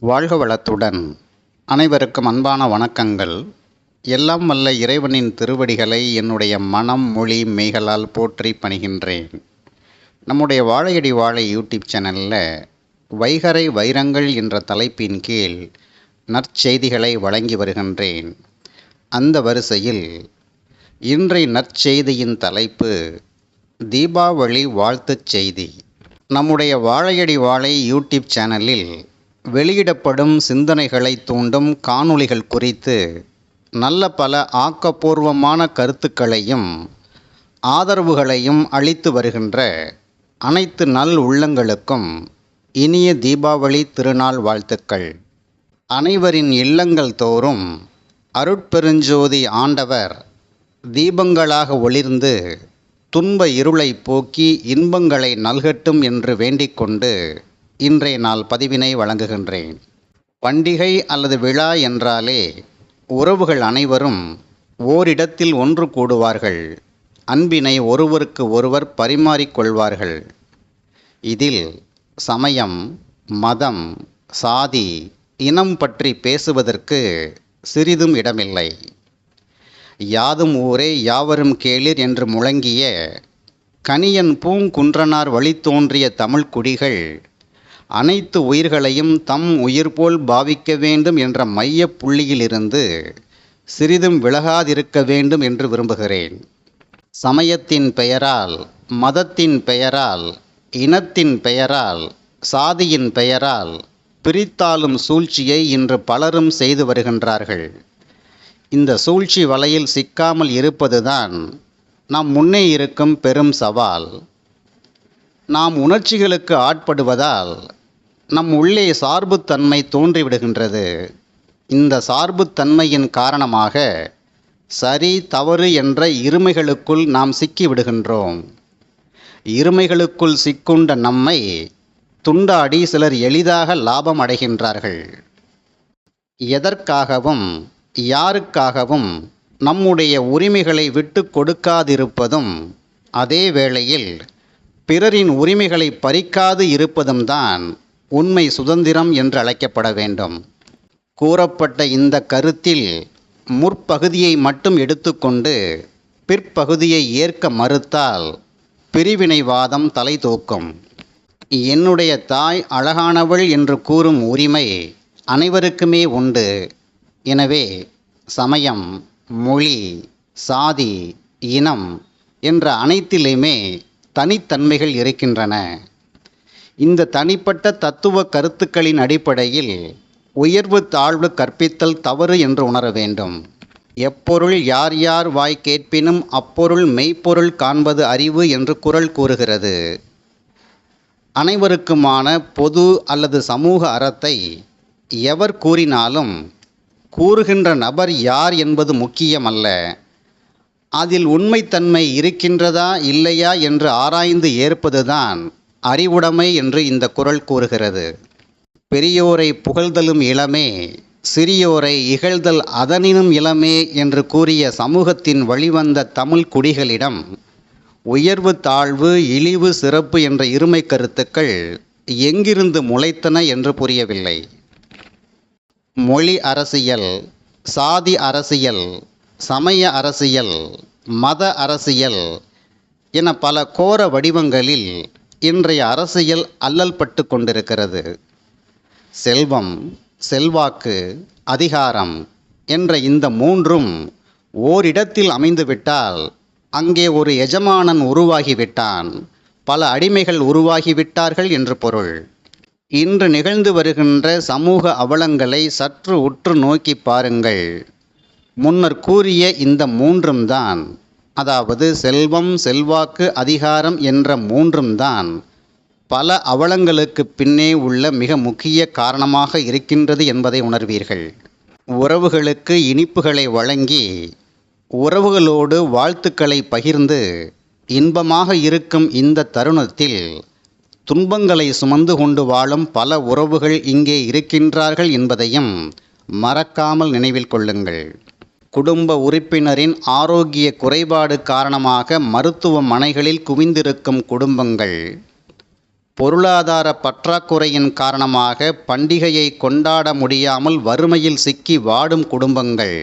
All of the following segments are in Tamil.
வாழ்க வளத்துடன் அனைவருக்கும் அன்பான வணக்கங்கள். எல்லாம் வல்ல இறைவனின் திருவடிகளை என்னுடைய மனம் மொழி மெய்களால் போற்றி பணிகின்றேன். நம்முடைய வாழையடி வாழை யூடியூப் சேனலில் வைகரை வைரங்கள் என்ற தலைப்பின் கீழ் நற்செய்திகளை வழங்கி வருகின்றேன். அந்த வரிசையில் இன்றைய நற்செய்தியின் தலைப்பு தீபாவளி வாழ்த்துச் செய்தி. நம்முடைய வாழையடி வாழை யூடியூப் சேனலில் வெளியிடப்படும் சிந்தனைகளை தூண்டும் காணொளிகள் குறித்து நல்ல பல ஆக்கப்பூர்வமான கருத்துக்களையும் ஆதரவுகளையும் அளித்து வருகின்ற அனைத்து நல் உள்ளங்களுக்கும் இனிய தீபாவளி திருநாள் வாழ்த்துக்கள். அனைவரின் இல்லங்கள் தோறும் அருட்பெருஞ்சோதி ஆண்டவர் தீபங்களாக ஒளிர்ந்து துன்ப இருளை போக்கி இன்பங்களை நல்கட்டும் என்று வேண்டிக்கொண்டு இன்றைய நாள் பதிவினை வழங்குகின்றேன். பண்டிகை அல்லது விழா என்றாலே உறவுகள் அனைவரும் ஓரிடத்தில் ஒன்று கூடுவார்கள். அன்பினை ஒருவருக்கு ஒருவர் பரிமாறிக்கொள்வார்கள் இதில் சமயம் மதம் சாதி இனம் பற்றி பேசுவதற்கு சிறிதும் இடமில்லை. யாதும் ஊரே யாவரும் கேளிர் என்று முழங்கிய கனியன் பூங்குன்றனார் வழித்தோன்றிய தமிழ் குடிகள் அனைத்து உயிர்களையும் தம் உயிர் போல் பாவிக்க வேண்டும் என்ற மைய புள்ளியிலிருந்து சிறிதும் விலகாதிருக்க வேண்டும் என்று விரும்புகிறேன். சமயத்தின் பெயரால் மதத்தின் பெயரால் இனத்தின் பெயரால் சாதியின் பெயரால் பிரித்தாளும் சூழ்ச்சியை இன்று பலரும் செய்து வருகின்றார்கள். இந்த சூழ்ச்சி வலையில் சிக்காமல் இருப்பதுதான் நாம் முன்னே இருக்கும் பெரும் சவால். நாம் உணர்ச்சிகளுக்கு ஆட்படுவதால் நம் உள்ளே சார்புத்தன்மை தோன்றிவிடுகின்றது. இந்த சார்புத்தன்மையின் காரணமாக சரி தவறு என்ற இருமைகளுக்குள் நாம் சிக்கிவிடுகின்றோம். இருமைகளுக்குள் சிக்குண்ட நம்மை துண்டாடி சிலர் எளிதாக லாபம் அடைகின்றார்கள். எதற்காகவும் யாருக்காகவும் நம்முடைய உரிமைகளை விட்டு கொடுக்காதிருப்பதும் அதே வேளையில் பிறரின் உரிமைகளை பறிக்காது இருப்பதும் தான் உண்மை சுதந்திரம் என்று அழைக்கப்பட வேண்டும். கூறப்பட்ட இந்த கருத்தில் முற்பகுதியை மட்டும் எடுத்துக்கொண்டு பிற்பகுதியை ஏற்க மறுத்தால் பிரிவினைவாதம் தலை தூக்கும். என்னுடைய தாய் அழகானவள் என்று கூறும் உரிமை அனைவருக்குமே உண்டு. எனவே சமயம் மொழி சாதி இனம் என்ற அனைத்திலுமே தனித்தன்மைகள் இருக்கின்றன. இந்த தனிப்பட்ட தத்துவ கருத்துக்களின் அடிப்படையில் உயர்வு தாழ்வு கற்பித்தல் தவறு என்று உணர வேண்டும். எப்பொருள் யார் யார் வாய் கேட்பினும் அப்பொருள் மெய்ப்பொருள் காண்பது அறிவு என்று குரல் கூறுகிறது. அனைவருக்குமான பொது அல்லது சமூக அறத்தை எவர் கூறினாலும் கூறுகின்ற நபர் யார் என்பது முக்கியமல்ல. அதில் உண்மைத்தன்மை இருக்கின்றதா இல்லையா என்று ஆராய்ந்து ஏற்பதுதான் அறிவுடைமை என்று இந்த குரல் கூறுகிறது. பெரியோரை புகழ்தலும் இளமே சிறியோரை இகழ்தல் அதனினும் இளமே என்று கூறிய சமூகத்தின் வழிவந்த தமிழ் குடிகளிடம் உயர்வு தாழ்வு இழிவு சிறப்பு என்ற இருமை கருத்துக்கள் எங்கிருந்து முளைத்தன என்று புரியவில்லை. மொழி அரசியல் சாதி அரசியல் சமய அரசியல் மத அரசியல் என பல கோர வடிவங்களில் இன்றைய அரசியல் அல்லல் பட்டு கொண்டிருக்கிறது. செல்வம் செல்வாக்கு அதிகாரம் என்ற இந்த மூன்றும் ஓரிடத்தில் அமைந்துவிட்டால் அங்கே ஒரு எஜமானன் உருவாகிவிட்டான். பல அடிமைகள் உருவாகிவிட்டார்கள் என்று பொருள். இன்று நிகழ்ந்து வருகின்ற சமூக அவலங்களை சற்று உற்று நோக்கி பாருங்கள். முன்னர் கூறிய இந்த மூன்றும் தான் அதாவது செல்வம் செல்வாக்கு அதிகாரம் என்ற மூன்றும் தான் பல அவலங்களுக்கு பின்னே உள்ள மிக முக்கிய காரணமாக இருக்கின்றது என்பதை உணர்வீர்கள். உறவுகளுக்கு இனிப்புகளை வழங்கி உறவுகளோடு வாழ்த்துக்களை பகிர்ந்து இன்பமாக இருக்கும் இந்த தருணத்தில் துன்பங்களை சுமந்து கொண்டு வாழும் பல உறவுகள் இங்கே இருக்கின்றார்கள் என்பதையும் மறக்காமல் நினைவில் கொள்ளுங்கள். குடும்ப உறுப்பினரின் ஆரோக்கிய குறைபாடு காரணமாக மருத்துவமனைகளில் குவிந்திருக்கும் குடும்பங்கள். பொருளாதார பற்றாக்குறையின் காரணமாக பண்டிகையை கொண்டாட முடியாமல் வறுமையில் சிக்கி வாடும் குடும்பங்கள்.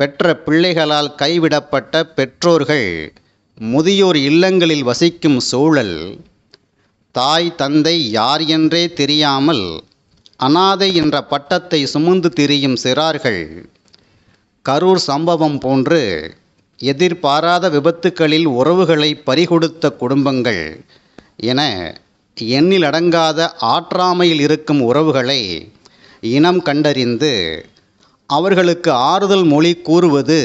பெற்ற பிள்ளைகளால் கைவிடப்பட்ட பெற்றோர்கள் முதியோர் இல்லங்களில் வசிக்கும் சூழல். தாய் தந்தை யார் என்றே தெரியாமல் அனாதை என்ற பட்டத்தை சுமந்து திரியும் சிறார்கள். கரூர் சம்பவம் போன்று எதிர்பாராத விபத்துக்களில் உறவுகளை பறிகொடுத்த குடும்பங்கள் என எண்ணிலடங்காத ஆற்றாமையில் இருக்கும் உறவுகளை இனம் கண்டறிந்து அவர்களுக்கு ஆறுதல் மொழி கூறுவது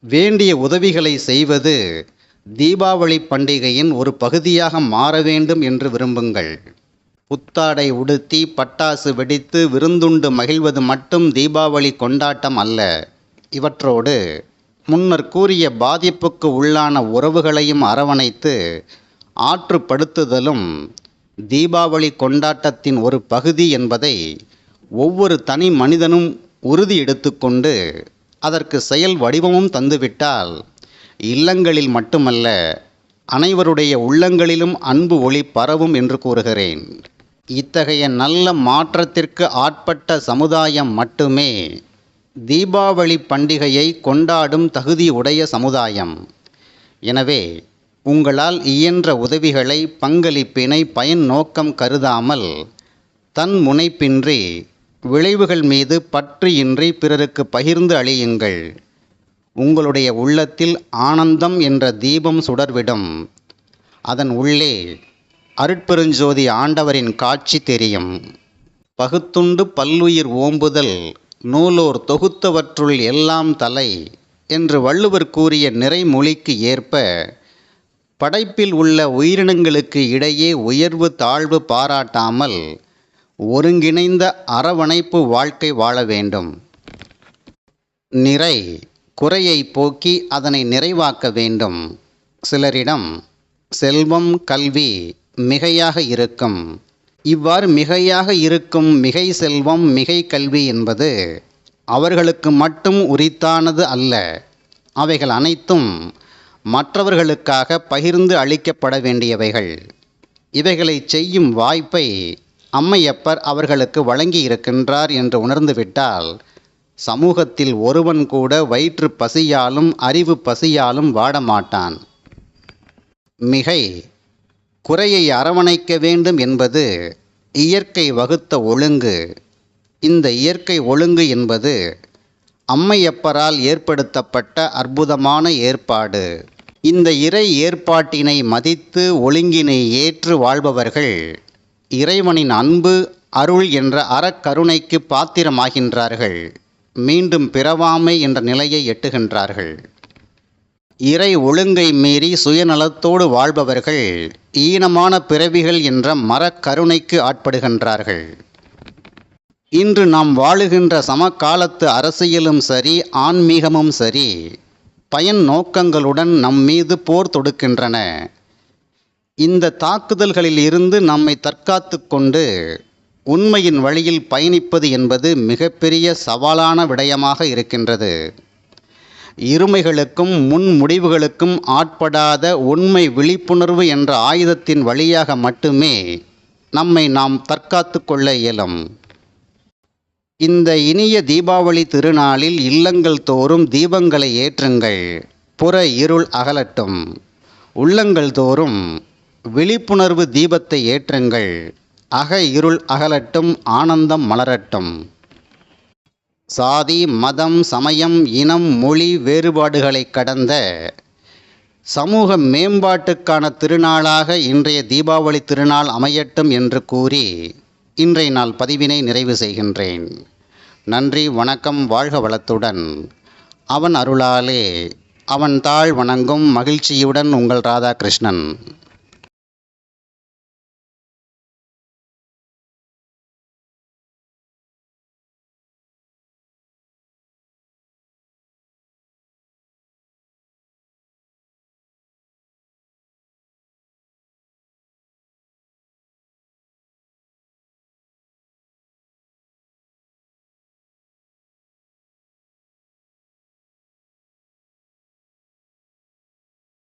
வேண்டிய உதவிகளை செய்வது தீபாவளி பண்டிகையின் ஒரு பகுதியாக மாற வேண்டும் என்று விரும்புங்கள். புத்தாடை உடுத்தி பட்டாசு வெடித்து விருந்துண்டு மகிழ்வது மட்டும் தீபாவளி கொண்டாட்டம் அல்ல. இவற்றோடு முன்னர் கூறிய பாதிப்புக்கு உள்ளான உறவுகளையும் அரவணைத்து ஆற்றுப்படுத்துதலும் தீபாவளி கொண்டாட்டத்தின் ஒரு பகுதி என்பதை ஒவ்வொரு தனி மனிதனும் உறுதி எடுத்துக்கொண்டு அதற்கு செயல் வடிவமும் தந்துவிட்டால் இல்லங்களில் மட்டுமல்ல அனைவருடைய உள்ளங்களிலும் அன்பு ஒளி பரவும் என்று கூறுகிறேன். இத்தகைய நல்ல மாற்றத்திற்கு ஆட்பட்ட சமுதாயம் மட்டுமே தீபாவளி பண்டிகையை கொண்டாடும் தகுதி உடைய சமுதாயம். எனவே உங்களால் இயன்ற உதவிகளை பங்களிப்பினை பயன் நோக்கம் கருதாமல் தன் முனைப்பின்றி விளைவுகள் மீது பற்று இன்றி பிறருக்கு பகிர்ந்து அழியுங்கள். உங்களுடைய உள்ளத்தில் ஆனந்தம் என்ற தீபம் சுடர்விடும். அதன் உள்ளே அருட்பெருஞ்சோதி ஆண்டவரின் காட்சி தெரியும். பகுத்துண்டு பல்லுயிர் ஓம்புதல் நூலோர் தொகுத்தவற்றுள் எல்லாம் தலை என்று வள்ளுவர் கூறிய நிறைமொழிக்கு ஏற்ப படைப்பில் உள்ள உயிரினங்களுக்கு இடையே உயர்வு தாழ்வு பாராட்டாமல் ஒருங்கிணைந்த அரவணைப்பு வாழ்க்கை வாழ வேண்டும். நிறை குறையை போக்கி அதனை நிறைவாக்க வேண்டும். சிலரிடம் செல்வம் கல்வி மிகையாக இருக்கும். இவ்வாறு மிகையாக இருக்கும் மிகை செல்வம் மிகை கல்வி என்பது அவர்களுக்கு மட்டும் உரித்தானது அல்ல. அவைகள் அனைத்தும் மற்றவர்களுக்காக பகிர்ந்து அளிக்கப்பட வேண்டியவைகள். இவைகளை செய்யும் வாய்ப்பை அம்மையப்பர் அவர்களுக்கு வழங்கி இருக்கின்றார் என்று உணர்ந்துவிட்டால் சமூகத்தில் ஒருவன் கூட வயிற்று பசியாலும் அறிவு பசியாலும் வாடமாட்டான். மிகை குறையை அரவணைக்க வேண்டும் என்பது இயற்கை வகுத்த ஒழுங்கு. இந்த இயற்கை ஒழுங்கு என்பது அம்மையப்பரால் ஏற்படுத்தப்பட்ட அற்புதமான ஏற்பாடு. இந்த இறை ஏற்பாட்டினை மதித்து ஒழுங்கினை ஏற்று வாழ்பவர்கள் இறைவனின் அன்பு அருள் என்ற அறக்கருணைக்கு பாத்திரமாகின்றார்கள். மீண்டும் பிறவாமை என்ற நிலையை எட்டுகின்றார்கள். இறை ஒழுங்கை மீறி சுயநலத்தோடு வாழ்பவர்கள் ஈனமான பிறவிகள் என்ற மரக்கருணைக்கு ஆட்படுகின்றார்கள். இன்று நாம் வாழுகின்ற சமகாலத்து அரசியலும் சரி ஆன்மீகமும் சரி பயன் நோக்கங்களுடன் நம் மீது போர் தொடுக்கின்றன. இந்த தாக்குதல்களில் இருந்து நம்மை தற்காத்து கொண்டு உண்மையின் வழியில் பயணிப்பது என்பது மிகப்பெரிய சவாலான விடயமாக இருக்கின்றது. இருமைகளுக்கும் முன் முடிவுகளுக்கும் ஆட்படாத உண்மை விழிப்புணர்வு என்ற ஆயுதத்தின் வழியாக மட்டுமே நம்மை நாம் தற்காத்து கொள்ள இயலும். இந்த இனிய தீபாவளி திருநாளில் இல்லங்கள் தோறும் தீபங்களை ஏற்றுங்கள். புற இருள் அகலட்டும். உள்ளங்கள் தோறும் விழிப்புணர்வு தீபத்தை ஏற்றுங்கள். அக இருள் அகலட்டும் ஆனந்தம் மலரட்டும். சாதி மதம் சமயம் இனம் மொழி வேறுபாடுகளை கடந்த சமூக மேம்பாட்டுக்கான திருநாளாக இன்றைய தீபாவளி திருநாள் அமையட்டும் என்று கூறி இன்றைய நாள் பதிவினை நிறைவு செய்கின்றேன். நன்றி வணக்கம் வாழ்க வளத்துடன். அவன் அருளாலே அவன் தாழ் வணங்கும் மகிழ்ச்சியுடன் உங்கள் ராதாகிருஷ்ணன்.